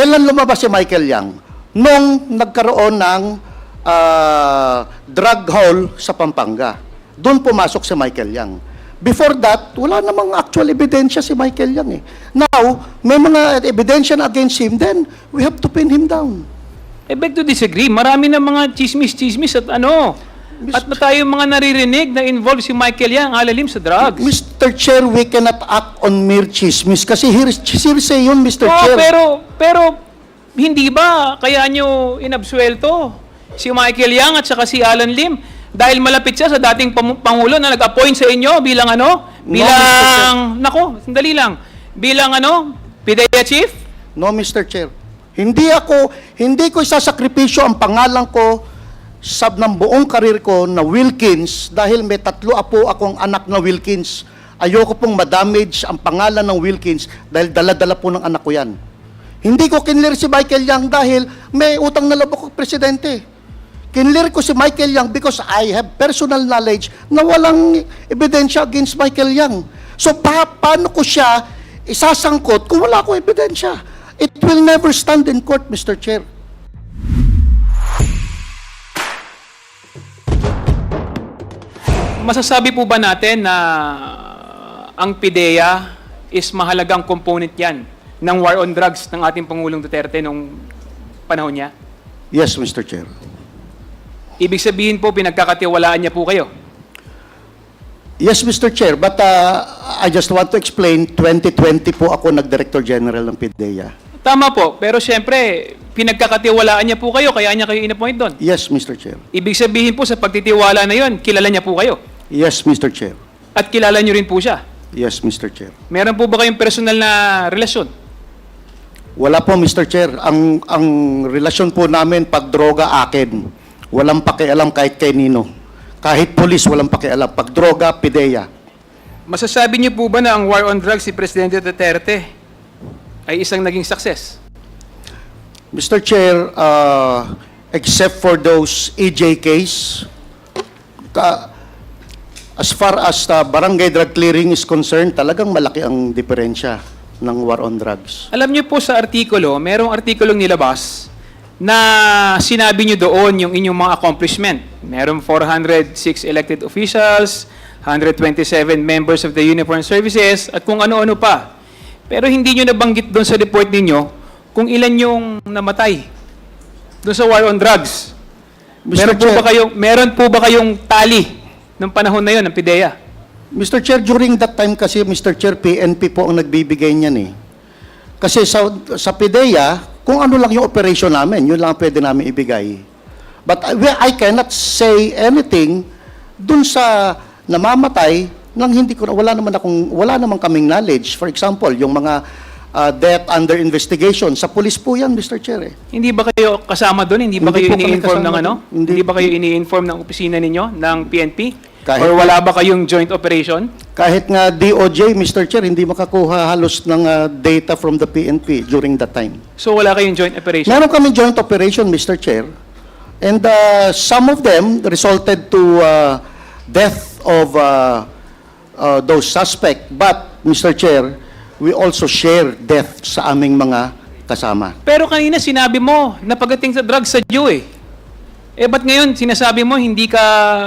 Kailan lumabas si Michael Yang? Nung nagkaroon ng ah, drug haul sa Pampanga. Doon pumasok si Michael Yang. Before that, wala namang actual ebidensya si Michael Yang eh. Now, may mga ebidensya na against him, then we have to pin him down. I beg to disagree. Marami na mga chismis-chismis at ano. At na tayo mga naririnig na involved si Michael Yang alalim sa drugs. Mr. Chair, we cannot act on mere chismis kasi hearsay yun, Mr. Oo, Chair. pero, pero, hindi ba kaya nyo inabsuelto si Michael Yang at saka si Alan Lim? Dahil malapit siya sa dating Pangulo na nag-appoint sa inyo bilang ano? No, Bilang, nako, sandali lang. Bilang ano? PIDEA Chief? No, Mr. Chair. Hindi ako, hindi ko isasakripisyo ang pangalan ko sa ng buong karir ko na Wilkins dahil may tatlo apo akong anak na Wilkins. Ayoko pong madamage ang pangalan ng Wilkins dahil dala-dala po ng anak ko yan. Hindi ko kinlir si Michael Yang dahil may utang na loob ako presidente. Kinlir ko si Michael Yang because I have personal knowledge na walang ebidensya against Michael Yang. So pa paano ko siya isasangkot kung wala akong ebidensya? It will never stand in court, Mr. Chair. Masasabi po ba natin na ang PIDEA is mahalagang component yan ng war on drugs ng ating Pangulong Duterte nung panahon niya? Yes, Mr. Chair. Ibig sabihin po, pinagkakatiwalaan niya po kayo. Yes, Mr. Chair, but uh, I just want to explain, 2020 po ako nag-Director General ng PIDEA. Tama po, pero siyempre, pinagkakatiwalaan niya po kayo, kaya niya kayo inappoint doon. Yes, Mr. Chair. Ibig sabihin po, sa pagtitiwala na yon, kilala niya po kayo. Yes, Mr. Chair. At kilala niyo rin po siya. Yes, Mr. Chair. Meron po ba kayong personal na relasyon? Wala po, Mr. Chair. Ang, ang relasyon po namin pag droga akin. Walang pakialam kahit kay Nino. Kahit polis, walang pakialam. Pag droga, PIDEA. Masasabi niyo po ba na ang war on drugs si Presidente Duterte ay isang naging success? Mr. Chair, uh, except for those EJ case, ka- as far as the barangay drug clearing is concerned, talagang malaki ang diferensya ng war on drugs. Alam niyo po sa artikulo, merong artikulong nilabas na sinabi niyo doon yung inyong mga accomplishment. Merong 406 elected officials, 127 members of the uniformed services, at kung ano-ano pa. Pero hindi niyo nabanggit doon sa report ninyo kung ilan yung namatay doon sa war on drugs. Mr. Meron po Chair. ba kayong meron po ba kayong tali ng panahon na yon ng PIDEA? Mr. Chair, during that time kasi, Mr. Chair, PNP po ang nagbibigay niyan eh. Kasi sa, sa PIDEA, kung ano lang yung operation namin, yun lang ang pwede namin ibigay. But I, we- I cannot say anything dun sa namamatay nang hindi ko, wala naman akong, wala naman kaming knowledge. For example, yung mga uh, death under investigation, sa police po yan, Mr. Chair eh. Hindi ba kayo kasama doon? Hindi ba Hindi kayo ini-inform ng ano? Hindi. Hindi. ba kayo ini-inform ng opisina ninyo ng PNP? Kahit- Or wala ba kayong joint operation? Kahit nga DOJ, Mr. Chair, hindi makakuha halos ng uh, data from the PNP during that time. So wala kayong joint operation? Meron kami joint operation, Mr. Chair. And uh, some of them resulted to uh, death of uh, uh, those suspect. But, Mr. Chair, we also share death sa aming mga kasama. Pero kanina sinabi mo na pagdating sa drugs sa Jew eh. Eh ba't ngayon sinasabi mo hindi ka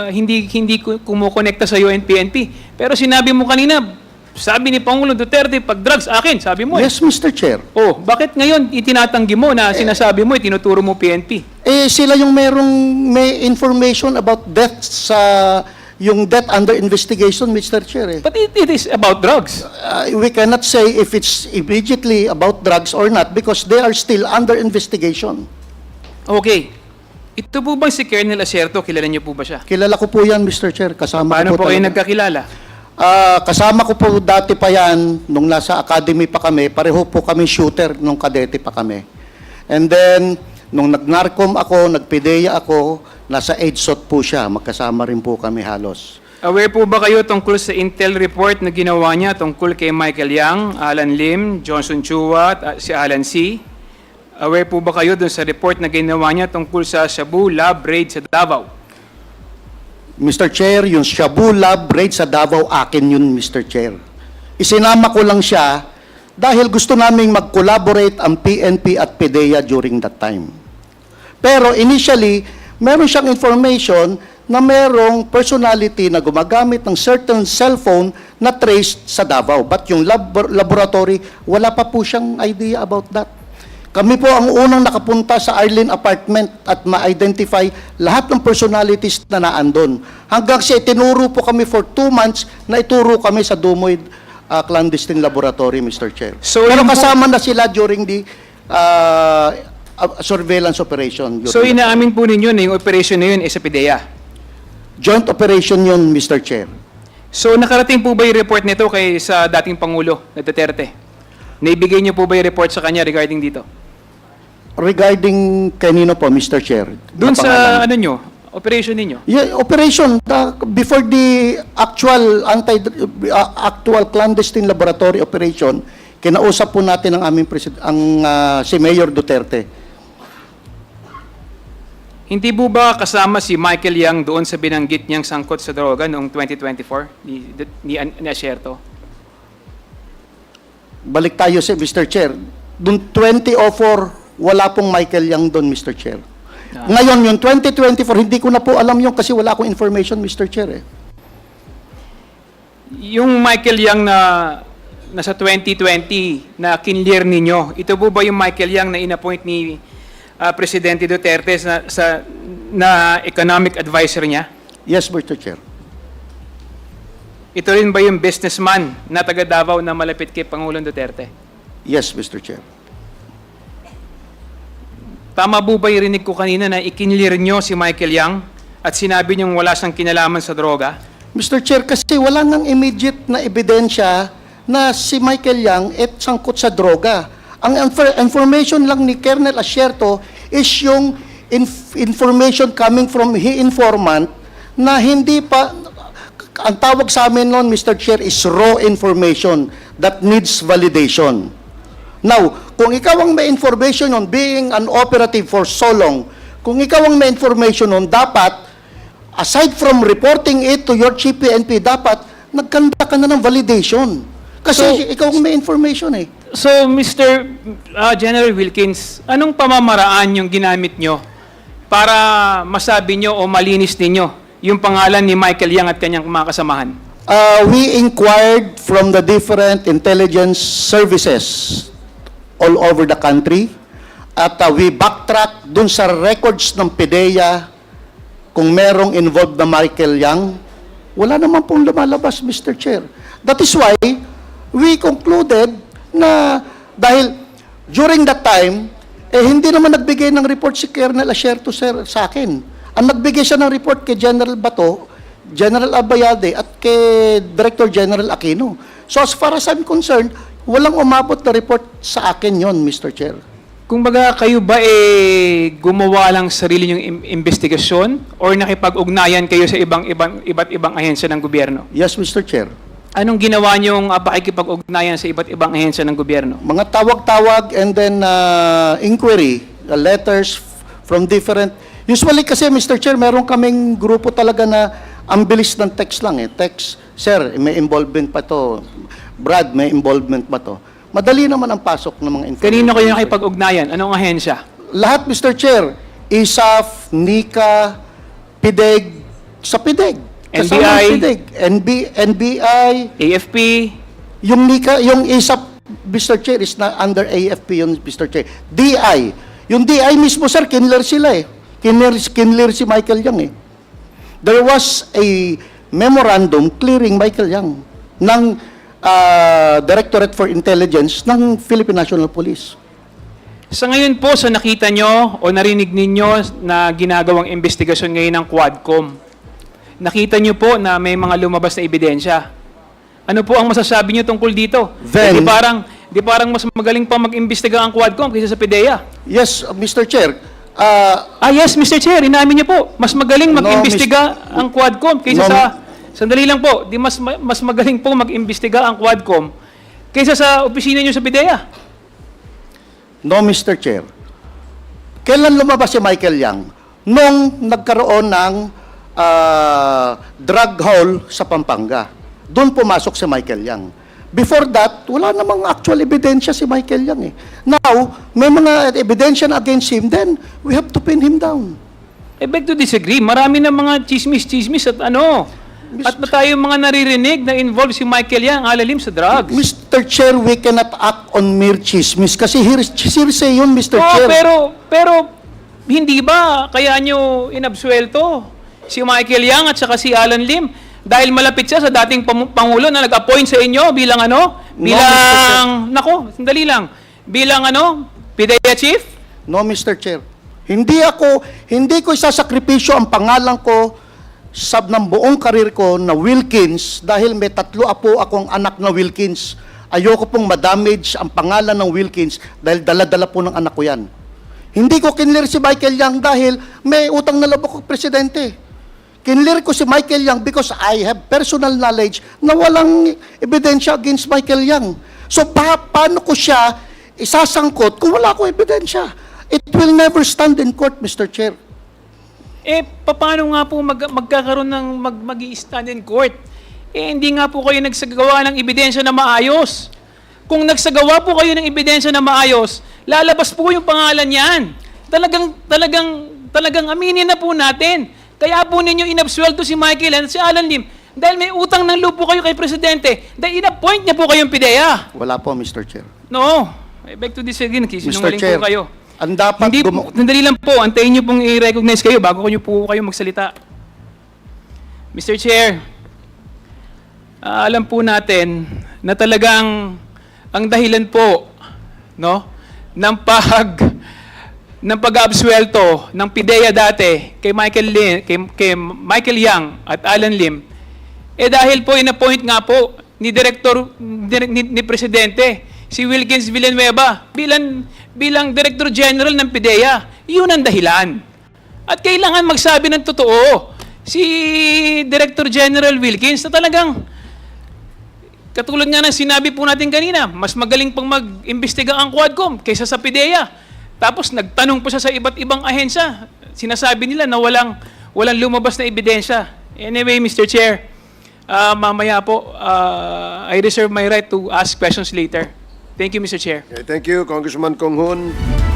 hindi hindi ku- kumukonekta sa UNPNP? Pero sinabi mo kanina, sabi ni Pangulong Duterte, pag drugs akin, sabi mo eh. Yes, Mr. Chair. Oh, bakit ngayon itinatanggi mo na sinasabi mo, itinuturo mo PNP? Eh, sila yung merong may information about death sa yung death under investigation, Mr. Chair. Eh. But it, it is about drugs. Uh, we cannot say if it's immediately about drugs or not because they are still under investigation. Okay. Ito po bang si Colonel Acerto, kilala niyo po ba siya? Kilala ko po yan, Mr. Chair. Kasama Paano ko po kayo talaga. nagkakilala? Ah, kasama ko po dati pa yan, nung nasa academy pa kami, pareho po kami shooter nung kadete pa kami. And then, nung nag-narcom ako, nagpideya ako, nasa EDSOT po siya, magkasama rin po kami halos. Aware po ba kayo tungkol sa intel report na ginawa niya tungkol kay Michael Yang, Alan Lim, Johnson Chua at uh, si Alan C? Aware po ba kayo dun sa report na ginawa niya tungkol sa Shabu Lab Raid sa Davao? Mr. Chair, yung Shabu Lab raid sa Davao, akin yun, Mr. Chair. Isinama ko lang siya dahil gusto naming mag-collaborate ang PNP at PDEA during that time. Pero initially, meron siyang information na merong personality na gumagamit ng certain cellphone na traced sa Davao. But yung lab- laboratory, wala pa po siyang idea about that. Kami po ang unang nakapunta sa Arlene apartment at ma-identify lahat ng personalities na naandun. Hanggang sa itinuro po kami for two months na ituro kami sa Dumoy uh, clandestine laboratory, Mr. Chair. So, Pero kasama na sila during the uh, uh, surveillance operation. So inaamin po ninyo na yung operation na yun is sa PIDEA. Joint operation yun, Mr. Chair. So nakarating po ba yung report nito kay sa dating Pangulo na Duterte? Naibigay niyo po ba yung report sa kanya regarding dito? Regarding kanino po, Mr. Chair? Doon sa ano nyo, operation ninyo? Yeah, operation the- before the actual anti uh, actual clandestine laboratory operation, kinausap po natin ang aming presid ang uh, si Mayor Duterte. Hindi po ba kasama si Michael Yang doon sa binanggit niyang sangkot sa droga noong 2024 ni, ni, ni Asierto? Balik tayo sa Mr. Chair. Doon 2004 wala pong Michael Yang doon, Mr. Chair. Ah. Ngayon, yung 2024, hindi ko na po alam yung kasi wala akong information, Mr. Chair. Eh. Yung Michael Yang na nasa 2020 na kinlear ninyo, ito po ba yung Michael Yang na inappoint ni ah, Presidente Duterte sa, sa na economic advisor niya? Yes, Mr. Chair. Ito rin ba yung businessman na taga Davao na malapit kay Pangulong Duterte? Yes, Mr. Chair. Tama po ba yung rinig ko kanina na ikinlear nyo si Michael Yang at sinabi niyong wala siyang kinalaman sa droga? Mr. Chair, kasi wala nang immediate na ebidensya na si Michael Yang et sangkot sa droga. Ang infor- information lang ni Colonel Asierto is yung inf- information coming from he informant na hindi pa ang tawag sa amin noon, Mr. Chair, is raw information that needs validation. Now, kung ikaw ang may information on being an operative for so long, kung ikaw ang may information on dapat, aside from reporting it to your chief PNP, dapat nagkanda ka na ng validation. Kasi So- ikaw ang may information eh. So, Mr. uh, General Wilkins, anong pamamaraan yung ginamit nyo para masabi nyo o malinis ninyo yung pangalan ni Michael Yang at kanyang mga kasamahan? Uh, we inquired from the different intelligence services all over the country at uh, we backtrack dun sa records ng PIDEA kung merong involved na Michael Yang. Wala naman pong lumalabas, Mr. Chair. That is why we concluded na dahil during that time, eh hindi naman nagbigay ng report si Colonel Asierto sir, sa akin. Ang nagbigay siya ng report kay General Bato, General Abayade at kay Director General Aquino. So as far as I'm concerned, walang umabot na report sa akin yon, Mr. Chair. Kung baga kayo ba eh gumawa lang sarili yung im- investigasyon or nakipag-ugnayan kayo sa ibang ibang iba't ibang ahensya ng gobyerno? Yes, Mr. Chair. Anong ginawa niyong uh, pakikipag-ugnayan sa iba't ibang ahensya ng gobyerno? Mga tawag-tawag and then uh, inquiry, uh, letters from different... Usually kasi, Mr. Chair, meron kaming grupo talaga na ang bilis ng text lang eh. Text, Sir, may involvement pa to. Brad, may involvement pa to. Madali naman ang pasok ng mga information. Kanino kayo nakipag-ugnayan? Anong ahensya? Lahat, Mr. Chair. ISAF, NICA, PIDEG, sa PIDEG. Kasama NBI. PIDEG. NB, NBI, AFP? yung NICA, yung ISAP, Mr. Chair, is na under AFP yun, Mr. Chair. DI. Yung DI mismo, sir, kinler sila eh. Kinler, kinler si Michael Young eh. There was a memorandum clearing Michael Young ng ah, Directorate for Intelligence ng Philippine National Police. Sa ngayon po, sa nakita nyo o narinig ninyo na ginagawang investigasyon ngayon ng Quadcom, nakita nyo po na may mga lumabas na ebidensya. Ano po ang masasabi nyo tungkol dito? Then- Eh, di parang, di parang mas magaling pa mag-imbestiga ang Quadcom kaysa sa PIDEA. Yes, uh, Mr. Chair. ah, Ah, yes, Mr. Chair, inamin niyo po. Mas magaling mag-imbestiga ang Quadcom kaysa No, sa... Sandali lang po, di mas ma- mas magaling po mag-imbestiga ang Quadcom kaysa sa opisina niyo sa PIDEA. No, Mr. Chair. Kailan lumabas si Michael Yang? Nung nagkaroon ng ah, drug haul sa Pampanga. Doon pumasok si Michael Yang. Before that, wala namang actual ebidensya si Michael Yang eh. Now, may mga ebidensya na against him, then we have to pin him down. I beg to disagree. Marami na mga chismis-chismis at ano. At ba tayo mga naririnig na involved si Michael Yang alalim sa drugs? Mr. Chair, we cannot act on mere chismis kasi hearsay yun, Mr. Oo, Chair. pero, pero, hindi ba kaya nyo inabsuelto si Michael Yang at saka si Alan Lim? Dahil malapit siya sa dating pam- Pangulo na nag-appoint sa inyo bilang ano? No, Bilang, nako, sandali lang. Bilang ano? PIDEA Chief? No, Mr. Chair. Hindi ako, hindi ko isasakripisyo ang pangalan ko sa ng buong karir ko na Wilkins dahil may tatlo apo akong anak na Wilkins. Ayoko pong madamage ang pangalan ng Wilkins dahil dala-dala po ng anak ko yan. Hindi ko kinlir si Michael Yang dahil may utang na loob ako presidente. Kinlir ko si Michael Yang because I have personal knowledge na walang ebidensya against Michael Yang. So pa paano ko siya isasangkot kung wala akong ebidensya? It will never stand in court, Mr. Chair. Eh, paano nga po mag, magkakaroon ng mag, mag stand in court? Eh, hindi nga po kayo nagsagawa ng ebidensya na maayos. Kung nagsagawa po kayo ng ebidensya na maayos, lalabas po yung pangalan niyan. Talagang, talagang, talagang aminin na po natin. Kaya po ninyo inabsuelto si Michael at si Alan Lim dahil may utang ng loob po kayo kay Presidente dahil inappoint niya po kayong PIDEA. Wala po, Mr. Chair. No, I beg to disagree. Chair, po kayo. Ang dapat Hindi, gumo- sandali lang po. Antayin niyo pong i-recognize kayo bago niyo po kayo magsalita. Mr. Chair, ah, alam po natin na talagang ang dahilan po no ng pag ng pag-absuelto ng PIDEA dati kay Michael Lim, kay, kay Michael Yang at Alan Lim eh dahil po in-appoint nga po ni Director ni, ni, ni Presidente si Wilkins Villanueva bilang bilang Director General ng PIDEA. Yun ang dahilan. At kailangan magsabi ng totoo si Director General Wilkins na talagang katulad nga ng sinabi po natin kanina, mas magaling pang mag-imbestiga ang Quadcom kaysa sa PIDEA. Tapos nagtanong po siya sa iba't ibang ahensya. Sinasabi nila na walang, walang lumabas na ebidensya. Anyway, Mr. Chair, ah, mamaya po, ah, I reserve my right to ask questions later. Thank you, Mr. Chair. Okay, thank you, Congressman Konghun.